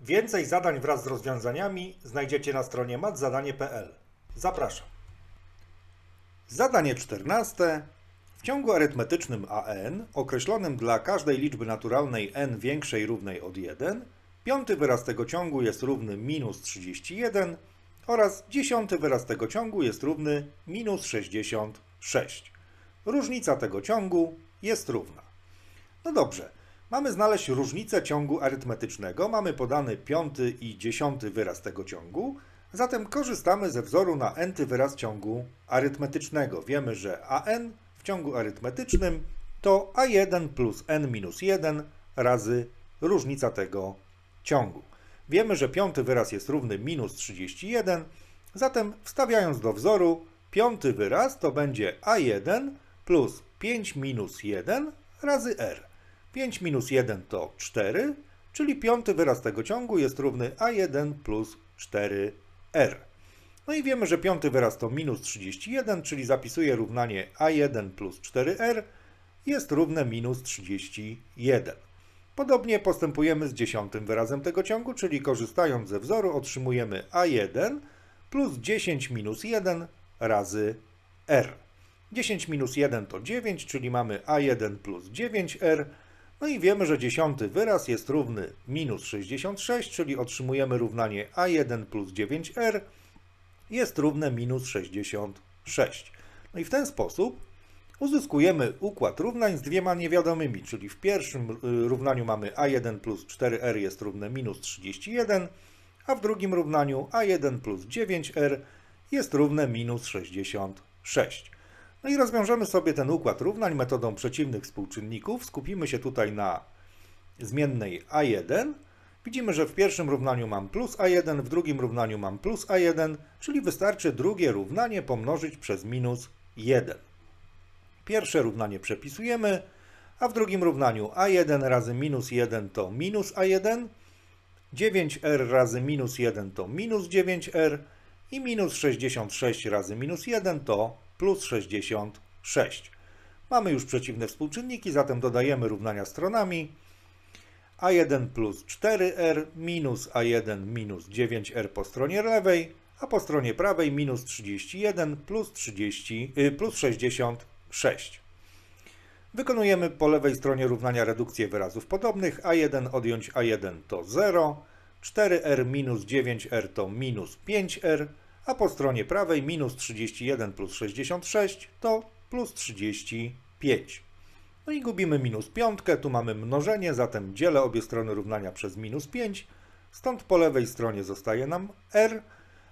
Więcej zadań wraz z rozwiązaniami znajdziecie na stronie matzadanie.pl. Zapraszam. Zadanie 14. W ciągu arytmetycznym AN, określonym dla każdej liczby naturalnej n większej równej od 1, piąty wyraz tego ciągu jest równy minus 31 oraz dziesiąty wyraz tego ciągu jest równy minus 66. Różnica tego ciągu jest równa. No dobrze, mamy znaleźć różnicę ciągu arytmetycznego, mamy podany piąty i dziesiąty wyraz tego ciągu, zatem korzystamy ze wzoru na nty wyraz ciągu arytmetycznego. Wiemy, że an w ciągu arytmetycznym to a1 plus n minus 1 razy różnica tego ciągu. Wiemy, że piąty wyraz jest równy minus 31, zatem wstawiając do wzoru, piąty wyraz to będzie a1 plus 5 minus 1 razy r. 5 minus 1 to 4, czyli piąty wyraz tego ciągu jest równy a1 plus 4r. No i wiemy, że piąty wyraz to minus 31, czyli zapisuję równanie a1 plus 4r jest równe minus 31. Podobnie postępujemy z dziesiątym wyrazem tego ciągu, czyli korzystając ze wzoru otrzymujemy a1 plus 10 minus 1 razy r. 10 minus 1 to 9, czyli mamy a1 plus 9r. No i wiemy, że dziesiąty wyraz jest równy minus 66, czyli otrzymujemy równanie a1 plus 9r jest równe minus 66. No i w ten sposób uzyskujemy układ równań z dwiema niewiadomymi, czyli w pierwszym y, równaniu mamy a1 plus 4r jest równe minus 31, a w drugim równaniu a1 plus 9r jest równe minus 66. No i rozwiążemy sobie ten układ równań metodą przeciwnych współczynników. Skupimy się tutaj na zmiennej a1. Widzimy, że w pierwszym równaniu mam plus a1, w drugim równaniu mam plus a1, czyli wystarczy drugie równanie pomnożyć przez minus 1. Pierwsze równanie przepisujemy, a w drugim równaniu a1 razy minus 1 to minus a1, 9r razy minus 1 to minus 9r i minus 66 razy minus 1 to plus 66. Mamy już przeciwne współczynniki, zatem dodajemy równania stronami. a1 plus 4r minus a1 minus 9r po stronie lewej, a po stronie prawej minus 31 plus, 30, y, plus 66. Wykonujemy po lewej stronie równania redukcję wyrazów podobnych. a1 odjąć a1 to 0, 4r minus 9r to minus 5r, a po stronie prawej minus 31 plus 66 to plus 35. No i gubimy minus piątkę, tu mamy mnożenie, zatem dzielę obie strony równania przez minus 5, stąd po lewej stronie zostaje nam r,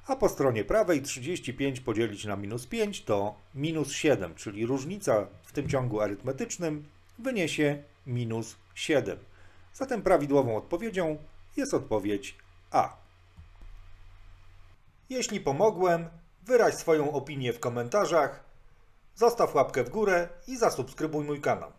a po stronie prawej 35 podzielić na minus 5 to minus 7, czyli różnica w tym ciągu arytmetycznym wyniesie minus 7. Zatem prawidłową odpowiedzią jest odpowiedź A. Jeśli pomogłem, wyraź swoją opinię w komentarzach, zostaw łapkę w górę i zasubskrybuj mój kanał.